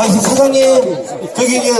아, 사장님, 저기, 이제